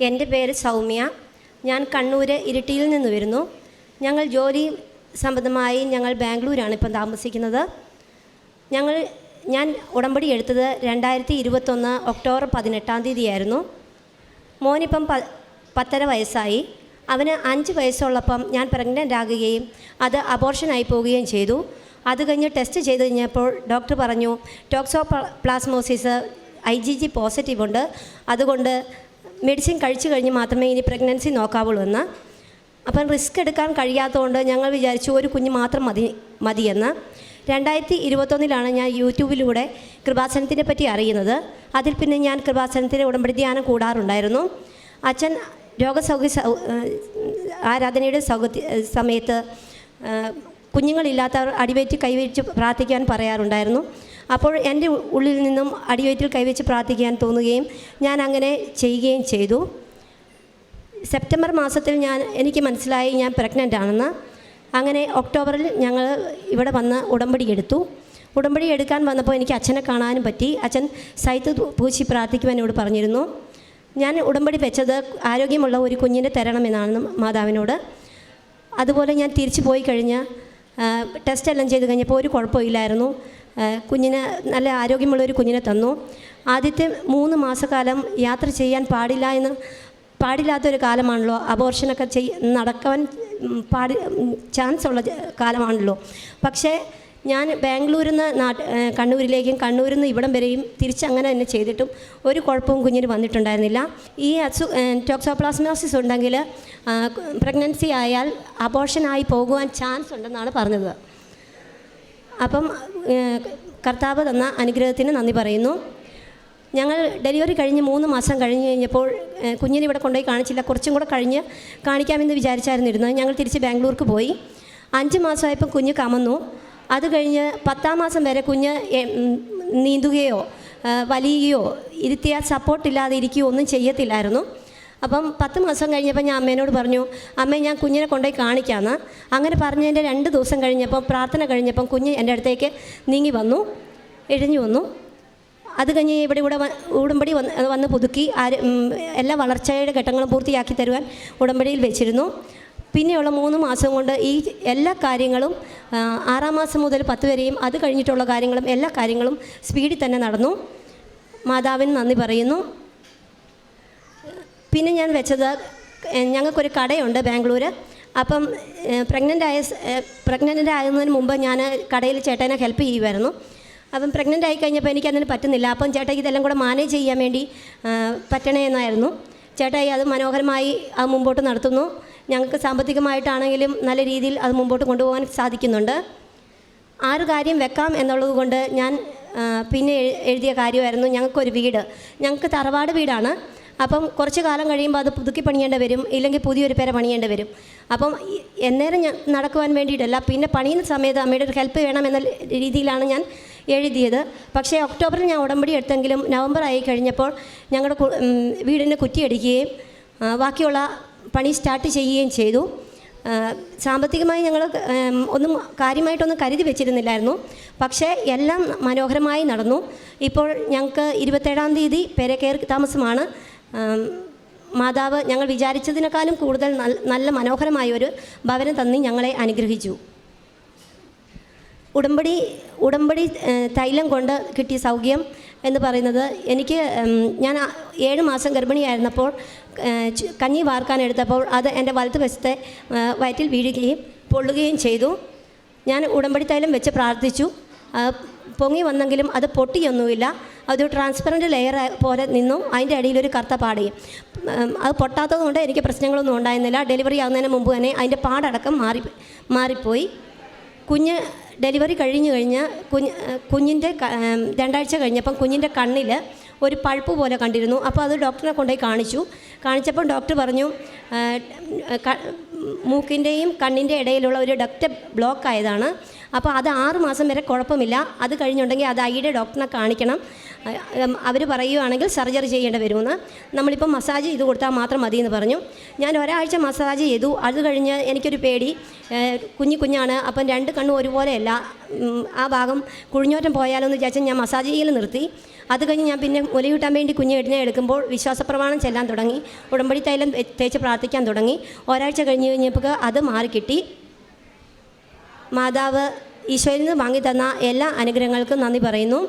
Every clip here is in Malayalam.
എന്റെ പേര് സൗമ്യ. ഞാൻ കണ്ണൂർ ഇരിട്ടിയിൽ നിന്ന് വരുന്നു. ഞങ്ങൾ ജോലി സംബന്ധമായി ഞങ്ങൾ ബാംഗ്ലൂരാണ് ഇപ്പം താമസിക്കുന്നത്. ഞങ്ങൾ ഞാൻ ഉടമ്പടി എടുത്തത് രണ്ടായിരത്തി ഇരുപത്തൊന്ന് ഒക്ടോബർ പതിനെട്ടാം തീയതിയായിരുന്നു. മോനിപ്പം പ പത്തര വയസ്സായി. അവന് അഞ്ച് വയസ്സുള്ളപ്പം ഞാൻ പ്രഗ്നന്റ് ആകുകയും അത് അബോർഷനായി പോവുകയും ചെയ്തു. അത് കഴിഞ്ഞ് ടെസ്റ്റ് ചെയ്ത് കഴിഞ്ഞപ്പോൾ ഡോക്ടർ പറഞ്ഞു toxoplasmosis I G G positive ഉണ്ട്. അതുകൊണ്ട് മെഡിസിൻ കഴിച്ചു കഴിഞ്ഞ് മാത്രമേ ഇനി പ്രഗ്നൻസി നോക്കാവുള്ളൂ എന്ന് അപ്പം റിസ്ക് എടുക്കാൻ കഴിയാത്തതുകൊണ്ട് ഞങ്ങൾ വിചാരിച്ചു ഒരു കുഞ്ഞ് മാത്രം മതി മതിയെന്ന്. രണ്ടായിരത്തി ഇരുപത്തൊന്നിലാണ് ഞാൻ യൂട്യൂബിലൂടെ കൃപാസനത്തിനെ പറ്റി അറിയുന്നത്. അതിൽ പിന്നെ ഞാൻ കൃപാസനത്തിന്റെ ഉടമ്പടി ധ്യാനം കൂടാറുണ്ടായിരുന്നു. അച്ഛൻ രോഗസൗഖ്യ ആരാധനയുടെ സൗകര്യ സമയത്ത് കുഞ്ഞുങ്ങളില്ലാത്തവർ അടിവേറ്റ് കൈവരിച്ച് പ്രാർത്ഥിക്കാൻ പറയാറുണ്ടായിരുന്നു. അപ്പോൾ എന്റെ ഉള്ളിൽ നിന്നും അടിവയറ്റിൽ കൈവച്ച് പ്രാർത്ഥിക്കാൻ തോന്നുകയും ഞാൻ അങ്ങനെ ചെയ്യുകയും ചെയ്തു. സെപ്റ്റംബർ മാസത്തിൽ ഞാൻ എനിക്ക് മനസ്സിലായി ഞാൻ പ്രഗ്നന്റ് ആണെന്ന്. അങ്ങനെ ഒക്ടോബറിൽ ഞങ്ങൾ ഇവിടെ വന്ന് ഉടമ്പടി എടുത്തു. ഉടമ്പടി എടുക്കാൻ വന്നപ്പോൾ എനിക്ക് അച്ഛനെ കാണാനും പറ്റി. അച്ഛൻ സൈത്ത് പൂശി പ്രാർത്ഥിക്കുവാൻ എന്നോട് പറഞ്ഞിരുന്നു. ഞാൻ ഉടമ്പടി വെച്ചത് ആരോഗ്യമുള്ള ഒരു കുഞ്ഞിനെ തരണമെന്നാണെന്ന് മാതാവിനോട്. അതുപോലെ ഞാൻ തിരിച്ചു പോയി കഴിഞ്ഞ് ടെസ്റ്റ് എല്ലാം ചെയ്ത് കഴിഞ്ഞപ്പോൾ ഒരു കുഴപ്പമില്ലായിരുന്നു. കുഞ്ഞിന് നല്ല ആരോഗ്യമുള്ള ഒരു കുഞ്ഞിനെ തന്നു. ആദ്യത്തെ മൂന്ന് മാസക്കാലം യാത്ര ചെയ്യാൻ പാടില്ല എന്ന് പാടില്ലാത്തൊരു കാലമാണല്ലോ. അബോർഷനൊക്കെ ചെയ് നടക്കാൻ പാടി ചാൻസ് ഉള്ള കാലമാണല്ലോ. പക്ഷേ ഞാൻ ബാംഗ്ലൂരിൽ നിന്ന് നാട്ട് കണ്ണൂരിലേക്കും കണ്ണൂരിൽ നിന്ന് ഇവിടം വരെയും തിരിച്ചങ്ങനെ തന്നെ ചെയ്തിട്ടും ഒരു കുഴപ്പവും കുഞ്ഞിന് വന്നിട്ടുണ്ടായിരുന്നില്ല. ഈ അസു ടോക്സോപ്ലാസ്മോസിസ് ഉണ്ടെങ്കിൽ പ്രഗ്നൻസി ആയാൽ അബോർഷനായി പോകുവാൻ ചാൻസ് ഉണ്ടെന്നാണ് പറഞ്ഞത്. അപ്പം കർത്താവ് തന്ന അനുഗ്രഹത്തിന് നന്ദി പറയുന്നു. ഞങ്ങൾ ഡെലിവറി കഴിഞ്ഞ് മൂന്ന് മാസം കഴിഞ്ഞ് കഴിഞ്ഞപ്പോൾ കുഞ്ഞിനെ ഇവിടെ കൊണ്ടുപോയി കാണിച്ചില്ല. കുറച്ചും കൂടെ കഴിഞ്ഞ് കാണിക്കാമെന്ന് വിചാരിച്ചായിരുന്നു ഇരുന്നത്. ഞങ്ങൾ തിരിച്ച് ബാംഗ്ലൂർക്ക് പോയി. അഞ്ച് മാസമായപ്പോൾ കുഞ്ഞ് കമന്നു. അത് കഴിഞ്ഞ് പത്താം മാസം വരെ കുഞ്ഞ് നീന്തുകയോ വലിയുകയോ ഇരുത്തിയാൽ സപ്പോർട്ടില്ലാതെ ഇരിക്കുകയോ ഒന്നും ചെയ്യത്തില്ലായിരുന്നു. അപ്പം പത്ത് മാസം കഴിഞ്ഞപ്പോൾ ഞാൻ അമ്മേനോട് പറഞ്ഞു അമ്മേ ഞാൻ കുഞ്ഞിനെ കൊണ്ടുപോയി കാണിക്കാമെന്ന് അങ്ങനെ പറഞ്ഞതിന്റെ രണ്ട് ദിവസം കഴിഞ്ഞപ്പം പ്രാർത്ഥന കഴിഞ്ഞപ്പം കുഞ്ഞ് എന്റെ അടുത്തേക്ക് നീങ്ങി വന്നു എഴിഞ്ഞു വന്നു. അത് കഴിഞ്ഞ് ഇവിടെ ഇവിടെ ഉടമ്പടി വന്ന് വന്ന് പുതുക്കി ആര് എല്ലാ വളർച്ചയുടെ ഘട്ടങ്ങളും പൂർത്തിയാക്കി തരുവാൻ ഉടമ്പടിയിൽ വെച്ചിരുന്നു. പിന്നെയുള്ള മൂന്ന് മാസം കൊണ്ട് ഈ എല്ലാ കാര്യങ്ങളും ആറാം മാസം മുതൽ പത്ത് വരെയും അത് കഴിഞ്ഞിട്ടുള്ള കാര്യങ്ങളും എല്ലാ കാര്യങ്ങളും സ്പീഡിൽ തന്നെ നടന്നു. മാതാവിന് നന്ദി പറയുന്നു. പിന്നെ ഞാൻ വെച്ചത് ഞങ്ങൾക്കൊരു കടയുണ്ട് ബാംഗ്ലൂർ അപ്പം പ്രഗ്നന്റ് ആയ പ്രഗ്നന്റ് ആകുന്നതിന് മുമ്പ് ഞാൻ കടയിൽ ചേട്ടനെ ഹെൽപ്പ് ചെയ്യുമായിരുന്നു അപ്പം പ്രഗ്നന്റ് ആയി കഴിഞ്ഞപ്പോൾ എനിക്ക് അതിന് പറ്റുന്നില്ല. അപ്പം ചേട്ടായി ഇതെല്ലാം കൂടെ മാനേജ് ചെയ്യാൻ വേണ്ടി പറ്റണേ എന്നായിരുന്നു. ചേട്ടായി അത് മനോഹരമായി അത് മുമ്പോട്ട് നടത്തുന്നു. ഞങ്ങൾക്ക് സാമ്പത്തികമായിട്ടാണെങ്കിലും നല്ല രീതിയിൽ അത് മുമ്പോട്ട് കൊണ്ടുപോകാൻ സാധിക്കുന്നുണ്ട്. ആറ് കാര്യം വെക്കാം എന്നുള്ളത് കൊണ്ട് ഞാൻ പിന്നെ എഴു- എഴുതിയ കാര്യമായിരുന്നു ഞങ്ങൾക്കൊരു വീട്. ഞങ്ങൾക്ക് തറവാട് വീടാണ്. അപ്പം കുറച്ച് കാലം കഴിയുമ്പോൾ അത് പുതുക്കി പണിയേണ്ടി വരും ഇല്ലെങ്കിൽ പുതിയൊരു പേര പണിയേണ്ടി വരും. അപ്പം എന്നേരം ഞാൻ നടക്കുവാൻ വേണ്ടിയിട്ടല്ല പിന്നെ പണിയുന്ന സമയത്ത് അമ്മയുടെ ഒരു ഹെൽപ്പ് വേണം എന്ന രീതിയിലാണ് ഞാൻ എഴുതിയത്. പക്ഷേ ഒക്ടോബറിൽ ഞാൻ ഉടമ്പടി എടുത്തെങ്കിലും നവംബർ ആയി കഴിഞ്ഞപ്പോൾ ഞങ്ങളുടെ വീടിന് കുറ്റിയടിക്കുകയും ബാക്കിയുള്ള പണി സ്റ്റാർട്ട് ചെയ്യുകയും ചെയ്തു. സാമ്പത്തികമായി ഞങ്ങൾ ഒന്നും കാര്യമായിട്ടൊന്നും കരുതി വെച്ചിരുന്നില്ലായിരുന്നു. പക്ഷേ എല്ലാം മനോഹരമായി നടന്നു. ഇപ്പോൾ ഞങ്ങൾക്ക് ഇരുപത്തേഴാം തീയതി പെരക്കേർ താമസമാണ്. മാതാവ് ഞങ്ങൾ വിചാരിച്ചതിനേക്കാളും കൂടുതൽ നല്ല മനോഹരമായ ഒരു ഭവനം തന്നി ഞങ്ങളെ അനുഗ്രഹിച്ചു. ഉടമ്പടി ഉടമ്പടി തൈലം കൊണ്ട് കിട്ടിയ സൗഖ്യം എന്ന് പറയുന്നത് എനിക്ക് ഞാൻ ഏഴ് മാസം ഗർഭിണിയായിരുന്നപ്പോൾ കഞ്ഞി വാർക്കാൻ എടുത്തപ്പോൾ അത് എന്റെ വലത്ത് വശത്തെ വയറ്റിൽ വീഴുകയും പൊള്ളുകയും ചെയ്തു. ഞാൻ ഉടമ്പടി തൈലം വെച്ച് പ്രാർത്ഥിച്ചു. പൊങ്ങി വന്നെങ്കിലും അത് പൊട്ടിയൊന്നുമില്ല. അതൊരു ട്രാൻസ്പെറന്റ് ലെയർ പോലെ നിന്നു അതിന്റെ അടിയിലൊരു കറുത്ത പാടയും അത് പൊട്ടാത്തത് കൊണ്ട് എനിക്ക് പ്രശ്നങ്ങളൊന്നും ഉണ്ടായിരുന്നില്ല. ഡെലിവറി ആകുന്നതിന് മുമ്പ് തന്നെ അതിന്റെ പാടടക്കം മാറി മാറിപ്പോയി. കുഞ്ഞ് ഡെലിവറി കഴിഞ്ഞ് കഴിഞ്ഞ് കുഞ്ഞ് കുഞ്ഞിന്റെ രണ്ടാഴ്ച കഴിഞ്ഞപ്പം കുഞ്ഞിന്റെ കണ്ണിൽ ഒരു പഴുപ്പ് പോലെ കണ്ടിരുന്നു. അപ്പോൾ അത് ഡോക്ടറിനെ കൊണ്ടുപോയി കാണിച്ചു. കാണിച്ചപ്പോൾ ഡോക്ടർ പറഞ്ഞു മൂക്കിന്റെയും കണ്ണിന്റെ ഇടയിലുള്ള ഒരു ഡക്റ്റ് ബ്ലോക്ക് ആയതാണ്. അപ്പോൾ അത് ആറ് മാസം വരെ കുഴപ്പമില്ല. അത് കഴിഞ്ഞുണ്ടെങ്കിൽ അത് ഐയുടെ ഡോക്ടറിനെ കാണിക്കണം. അവർ പറയുവാണെങ്കിൽ സർജറി ചെയ്യേണ്ടി വരുമെന്ന്. നമ്മളിപ്പോൾ മസാജ് ചെയ്ത് കൊടുത്താൽ മാത്രം മതി എന്ന് പറഞ്ഞു. ഞാൻ ഒരാഴ്ച മസാജ് ചെയ്തു. അത് കഴിഞ്ഞ് എനിക്കൊരു പേടി. കുഞ്ഞു കുഞ്ഞാണ്. അപ്പം രണ്ട് കണ്ണും ഒരുപോലെയല്ല. ആ ഭാഗം കുഴിഞ്ഞോറ്റം പോയാലോ എന്ന് വിചാരിച്ചാൽ ഞാൻ മസാജ് ചെയ്യൽ നിർത്തി. അത് കഴിഞ്ഞ് ഞാൻ പിന്നെ മുലയൂട്ടാൻ വേണ്ടി കുഞ്ഞിനെ എടുക്കുമ്പോൾ വിശ്വാസപ്രമാണം ചെല്ലാൻ തുടങ്ങി. ഉടമ്പടി തൈലം തേച്ച് പ്രാർത്ഥിക്കാൻ തുടങ്ങി. ഒരാഴ്ച കഴിഞ്ഞ് കഴിഞ്ഞപ്പോൾ അത് മാറിക്കിട്ടി. മാതാവ് ഈശോയിൽ നിന്ന് വാങ്ങി തന്ന എല്ലാ അനുഗ്രഹങ്ങൾക്കും നന്ദി പറയുന്നു.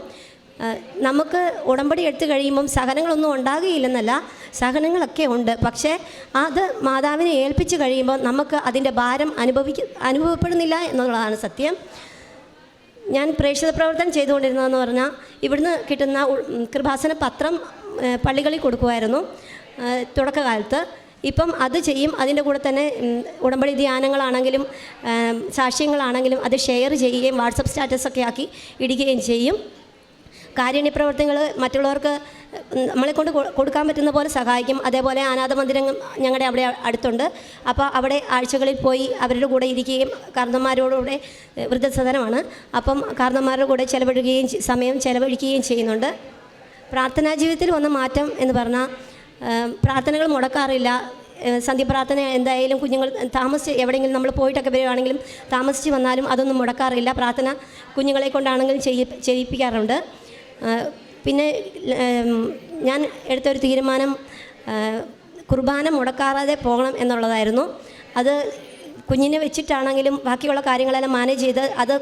നമുക്ക് ഉടമ്പടി എടുത്തു കഴിയുമ്പം സഹനങ്ങളൊന്നും ഉണ്ടാകുകയില്ലെന്നല്ല സഹനങ്ങളൊക്കെ ഉണ്ട്. പക്ഷേ അത് മാതാവിനെ ഏൽപ്പിച്ചു കഴിയുമ്പോൾ നമുക്ക് അതിന്റെ ഭാരം അനുഭവിക്ക അനുഭവപ്പെടുന്നില്ല എന്നുള്ളതാണ് സത്യം. ഞാൻ പ്രേക്ഷിത പ്രവർത്തനം ചെയ്തുകൊണ്ടിരുന്നതെന്ന് പറഞ്ഞാൽ ഇവിടുന്ന് കിട്ടുന്ന കൃപാസന പത്രം പള്ളികളിൽ കൊടുക്കുമായിരുന്നു. തുടക്കകാലത്ത്. ഇപ്പം അത് ചെയ്യും. അതിന്റെ കൂടെ തന്നെ ഉടമ്പടി ധ്യാനങ്ങളാണെങ്കിലും സാക്ഷ്യങ്ങളാണെങ്കിലും അത് ഷെയർ ചെയ്യുകയും വാട്സപ്പ് സ്റ്റാറ്റസൊക്കെ ആക്കി ഇടുകയും ചെയ്യും. കാരുണ്യ പ്രവർത്തനങ്ങൾ മറ്റുള്ളവർക്ക് നമ്മളെ കൊണ്ട് കൊടുക്കാൻ പറ്റുന്ന പോലെ സഹായിക്കും. അതേപോലെ അനാഥ മന്ദിരം ഞങ്ങളുടെ അവിടെ അടുത്തുണ്ട്. അപ്പോൾ അവിടെ ആഴ്ചകളിൽ പോയി അവരുടെ കൂടെ ഇരിക്കുകയും കാരണന്മാരോടുകൂടെ വൃദ്ധസദനമാണ്. അപ്പം കാരണന്മാരുടെ കൂടെ ചിലവഴിക്കുകയും സമയം ചിലവഴിക്കുകയും ചെയ്യുന്നുണ്ട്. പ്രാർത്ഥനാ ജീവിതത്തിൽ വന്ന മാറ്റം എന്ന് പറഞ്ഞാൽ പ്രാർത്ഥനകൾ മുടക്കാറില്ല. സന്ധ്യപ്രാർത്ഥന എന്തായാലും കുഞ്ഞുങ്ങൾ താമസിച്ച് എവിടെയെങ്കിലും നമ്മൾ പോയിട്ടൊക്കെ വരികയാണെങ്കിലും താമസിച്ച് വന്നാലും അതൊന്നും മുടക്കാറില്ല. പ്രാർത്ഥന കുഞ്ഞുങ്ങളെ കൊണ്ടാണെങ്കിലും ചെയ്യി ചെയ്യിപ്പിക്കാറുണ്ട്. പിന്നെ ഞാൻ എടുത്തൊരു തീരുമാനം കുർബാന മുടക്കാറാതെ പോകണം എന്നുള്ളതായിരുന്നു. അത് കുഞ്ഞിനെ വെച്ചിട്ടാണെങ്കിലും ബാക്കിയുള്ള കാര്യങ്ങളെല്ലാം മാനേജ് ചെയ്ത് അത്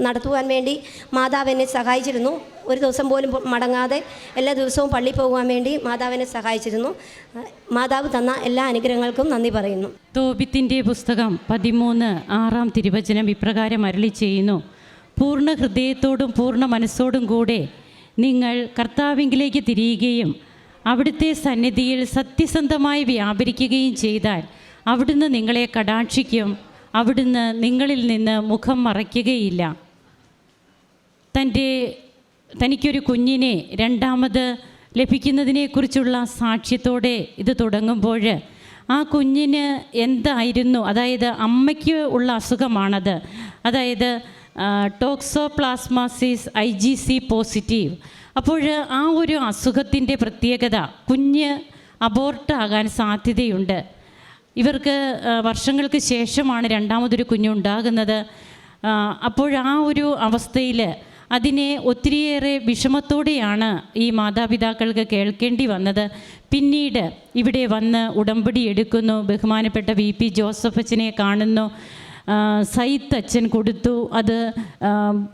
നടത്തുവാൻ വേണ്ടി മാതാവ് എന്നെ സഹായിച്ചിരുന്നു. ഒരു ദിവസം പോലും മടങ്ങാതെ എല്ലാ ദിവസവും പള്ളി പോകുവാൻ വേണ്ടി മാതാവിനെ സഹായിച്ചിരുന്നു. മാതാവ് തന്ന എല്ലാ അനുഗ്രഹങ്ങൾക്കും നന്ദി പറയുന്നു. തോബിത്തിന്റെ പുസ്തകം പതിമൂന്ന് ആറാം തിരുവചനം ഇപ്രകാരം അരളി ചെയ്യുന്നു. പൂർണ ഹൃദയത്തോടും പൂർണ മനസ്സോടും കൂടെ നിങ്ങൾ കർത്താവിങ്കിലേക്ക് തിരിയുകയും അവിടുത്തെ സന്നിധിയിൽ സത്യസന്ധമായി വ്യാപരിക്കുകയും ചെയ്താൽ അവിടുന്ന് നിങ്ങളെ കടാക്ഷിക്കും. അവിടുന്ന് നിങ്ങളിൽ നിന്ന് മുഖം മറയ്ക്കുകയില്ല. തന്റെ തനിക്കൊരു കുഞ്ഞിനെ രണ്ടാമത് ലഭിക്കുന്നതിനെക്കുറിച്ചുള്ള സാക്ഷ്യത്തോടെ ഇത് തുടങ്ങുമ്പോൾ ആ കുഞ്ഞിന് എന്തായിരുന്നു? അതായത് അമ്മയ്ക്ക് ഉള്ള അസുഖമാണത്. അതായത് toxoplasmosis I G C positive. അപ്പോൾ ആ ഒരു അസുഖത്തിന്റെ പ്രത്യേകത കുഞ്ഞ് അബോർട്ടാകാൻ സാധ്യതയുണ്ട്. ഇവർക്ക് വർഷങ്ങൾക്ക് ശേഷമാണ് രണ്ടാമതൊരു കുഞ്ഞുണ്ടാകുന്നത്. അപ്പോഴാ ഒരു അവസ്ഥയിൽ അതിനെ ഒത്തിരിയേറെ വിഷമത്തോടെയാണ് ഈ മാതാപിതാക്കൾക്ക് കേൾക്കേണ്ടി വന്നത്. പിന്നീട് ഇവിടെ വന്ന് ഉടമ്പടി എടുക്കുന്നു. ബഹുമാനപ്പെട്ട വി പി ജോസഫച്ചിനെ കാണുന്നു. സയ്യിദ് അച്ഛൻ കൊടുത്തു. അത്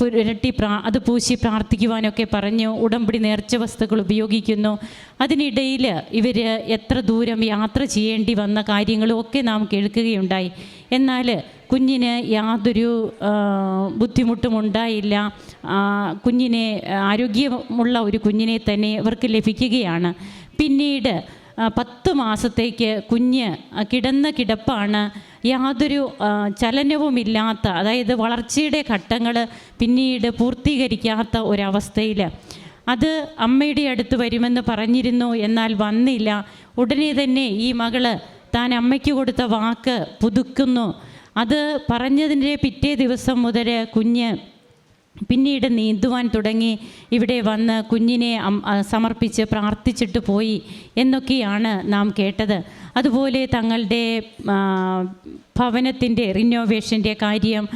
പുരട്ടി പ്രാ അത് പൂശി പ്രാർത്ഥിക്കുവാനൊക്കെ പറഞ്ഞു. ഉടമ്പടി നേർച്ച വസ്തുക്കൾ ഉപയോഗിക്കുന്നു. അതിനിടയിൽ ഇവർ എത്ര ദൂരം യാത്ര ചെയ്യേണ്ടി വന്ന കാര്യങ്ങളും ഒക്കെ നാം കേൾക്കുകയുണ്ടായി. എന്നാൽ കുഞ്ഞിന് യാതൊരു ബുദ്ധിമുട്ടും ഉണ്ടായില്ല. കുഞ്ഞിനെ ആരോഗ്യമുള്ള ഒരു കുഞ്ഞിനെ തന്നെ ഇവർക്ക് ലഭിക്കുകയാണ്. പിന്നീട് പത്ത് മാസത്തേക്ക് കുഞ്ഞ് കിടന്ന കിടപ്പാണ്. യാതൊരു ചലനവുമില്ലാത്ത അതായത് വളർച്ചയുടെ ഘട്ടങ്ങൾ പിന്നീട് പൂർത്തീകരിക്കാത്ത ഒരവസ്ഥയിൽ അത് അമ്മയുടെ അടുത്ത് വരുമെന്ന് പറഞ്ഞിരുന്നു എന്നാൽ വന്നില്ല. ഉടനെ തന്നെ ഈ മകൾ താൻ അമ്മയ്ക്ക് കൊടുത്ത വാക്ക് പുതുക്കുന്നു. അത് പറഞ്ഞതിന്റെ പിറ്റേ ദിവസം മുതൽ കുഞ്ഞ് പിന്നീട് നീന്തുവാൻ തുടങ്ങി ഇവിടെ വന്ന് കുഞ്ഞിനെ സമർപ്പിച്ച് പ്രാർത്ഥിച്ചിട്ട് പോയി എന്നൊക്കെയാണ് നാം കേട്ടത്. അതുപോലെ തങ്ങളുടെ ഭവനത്തിന്റെ റിനോവേഷന്റെ കാര്യം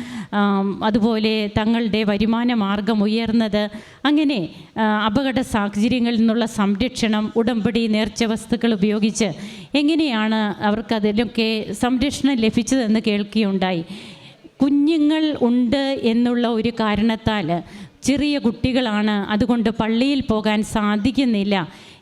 അതുപോലെ തങ്ങളുടെ വരുമാന മാർഗം ഉയർന്നത് അങ്ങനെ അപകട സാഹചര്യങ്ങളിൽ നിന്നുള്ള സംരക്ഷണം ഉടമ്പടി നേർച്ച വസ്തുക്കൾ ഉപയോഗിച്ച് എങ്ങനെയാണ് അവർക്കതിലൊക്കെ സംരക്ഷണം ലഭിച്ചതെന്ന് കേൾക്കുകയുണ്ടായി. കുഞ്ഞുങ്ങൾ ഉണ്ട് എന്നുള്ള ഒരു കാരണത്താൽ ചെറിയ കുട്ടികളാണ് അതുകൊണ്ട് പള്ളിയിൽ പോകാൻ സാധിക്കുന്നില്ല.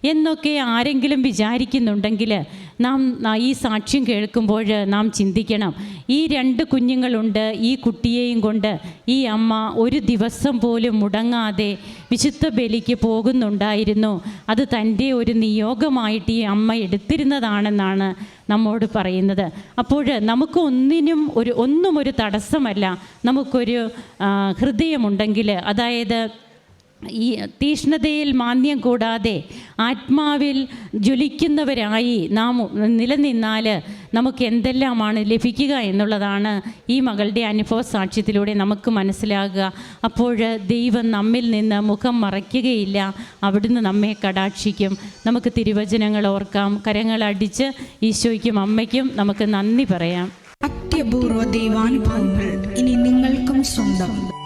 എന്നൊക്കെ ആരെങ്കിലും വിചാരിക്കുന്നുണ്ടെങ്കിൽ നാം ഈ സാക്ഷ്യം കേൾക്കുമ്പോൾ നാം ചിന്തിക്കണം. ഈ രണ്ട് കുഞ്ഞുങ്ങളുണ്ട് ഈ കുട്ടിയെയും കൊണ്ട് ഈ അമ്മ ഒരു ദിവസം പോലും മുടങ്ങാതെ വിശുദ്ധ ബലിക്ക് പോകുന്നുണ്ടായിരുന്നു. അത് തന്റെ ഒരു നിയോഗമായിട്ട് ഈ അമ്മ എടുത്തിരുന്നതാണെന്നാണ് നമ്മോട് പറയുന്നത്. അപ്പോൾ നമുക്ക് ഒന്നിനും ഒരു ഒന്നും ഒരു തടസ്സമല്ല. നമുക്കൊരു ഹൃദയമുണ്ടെങ്കിൽ അതായത് ഈ തീഷ്ണതയിൽ മാന്യം കൂടാതെ ആത്മാവിൽ ജ്വലിക്കുന്നവരായി നാം നിലനിന്നാൽ നമുക്ക് എന്തെല്ലാമാണ് ലഭിക്കുക എന്നുള്ളതാണ് ഈ മകളുടെ അനുഭവ സാക്ഷ്യത്തിലൂടെ നമുക്ക് മനസ്സിലാകുക. അപ്പോൾ ദൈവം നമ്മിൽ നിന്ന് മുഖം മറയ്ക്കുകയില്ല. അവിടുന്ന് നമ്മെ കടാക്ഷിക്കും. നമുക്ക് തിരുവചനങ്ങൾ ഓർക്കാം. കരങ്ങളടിച്ച് ഈശോയ്ക്കും അമ്മയ്ക്കും നമുക്ക് നന്ദി പറയാം. അത്യപൂർവ ദൈവാനുഭവങ്ങൾ ഇനി നിങ്ങൾക്കും സ്വന്തം.